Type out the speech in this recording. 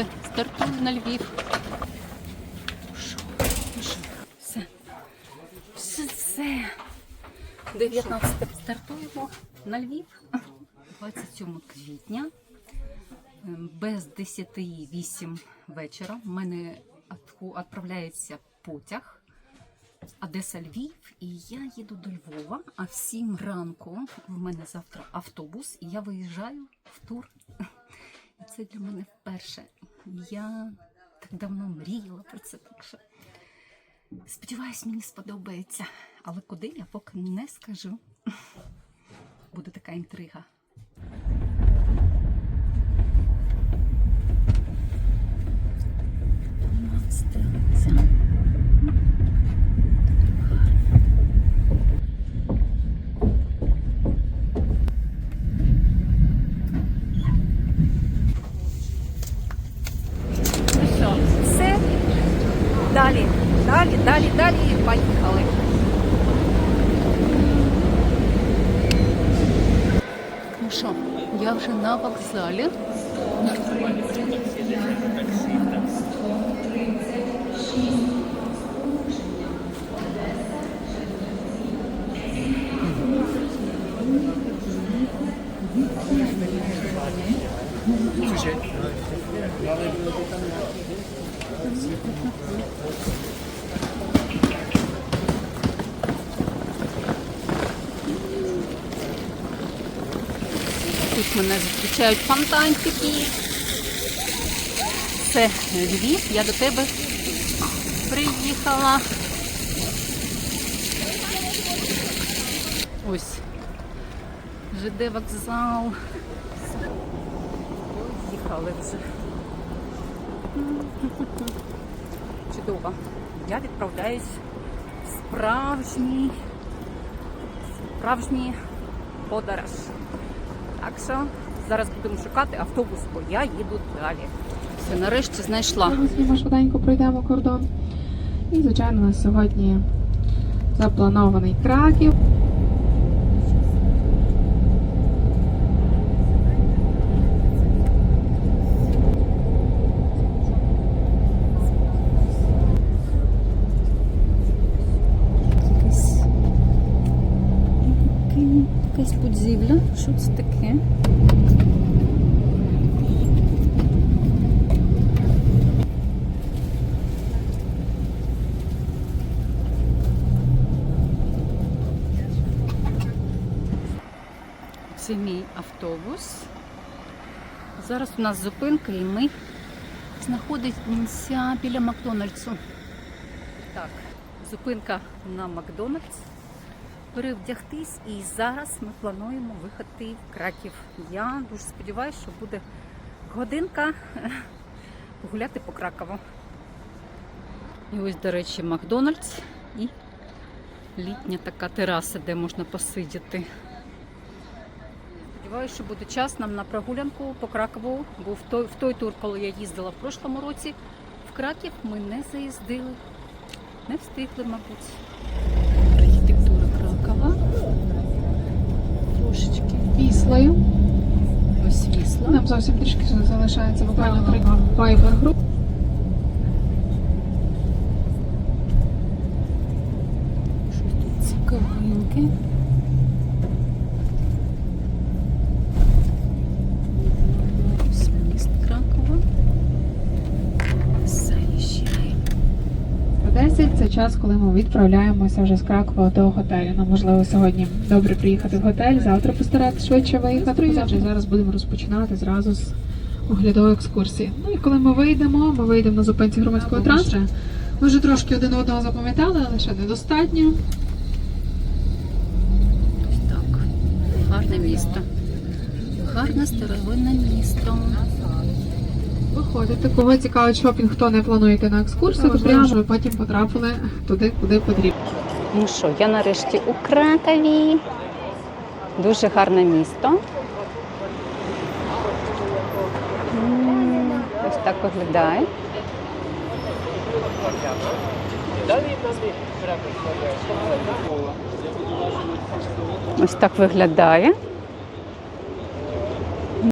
Все, стартую на Львів. Все. Все, все. 19 стартуємо на Львів 27 квітня. Ем, Без 10.08 вечора. У мене відправляється потяг. Одеса Львів, і я їду до Львова. А в 7 ранку в мене завтра автобус, і я виїжджаю в тур. І це для мене вперше. Я так давно мріяла про це. Так що сподіваюсь, мені сподобається. Але куди я поки не скажу. Буде така інтрига. Монстриця. далі, далі. Поїхали. Ну що, я вже на вокзалі. Тут мене зустрічають фонтанчики. Це Львів, я до тебе приїхала. Ось ЖД вокзал. Їхали вже. Чудово. Я відправляюсь в справжній, справжній подорож. Так що зараз будемо шукати автобус, бо я їду далі. Все, нарешті знайшла. Ми швиденько пройдемо кордон. І, звичайно, у нас сьогодні запланований краків. Якась, якась будівля. Що це таке? Це мій автобус. Зараз у нас зупинка і ми знаходимося біля Макдональдсу. Так, зупинка на Макдональдс. Перевдягтись і зараз ми плануємо виходити в Краків. Я дуже сподіваюся, що буде годинка погуляти по Кракову. І ось, до речі, Макдональдс і літня така тераса, де можна посидіти. Сподіваюся, що буде час нам на прогулянку по Кракову, бо в той, в той тур, коли я їздила в прошлому році, в Краків ми не заїздили. Не встигли, мабуть. Архітектура Кракова. Трошечки. Віслою. Ось вісла. Нам зовсім трішки залишається буквально три вайбер груп. Щось тут цікавинки. 12 це час, коли ми відправляємося вже з Кракова до готелю. Нам можливо сьогодні добре приїхати в готель, завтра постаратися швидше виїхати. Завтра зараз будемо розпочинати зразу з оглядової екскурсії. Ну і коли ми вийдемо, ми вийдемо на зупинці громадського транспорту. Ми вже трошки один одного запам'ятали, але ще недостатньо. Так, гарне місто. Гарне старовинне місто. Виходите, кого цікавить шопінг, хто не планує йти на екскурсію, то прямо ви потім потрапили туди, куди потрібно. Ну що, я нарешті у Кракові. Дуже гарне місто. М, Ось так виглядає. Ось так виглядає.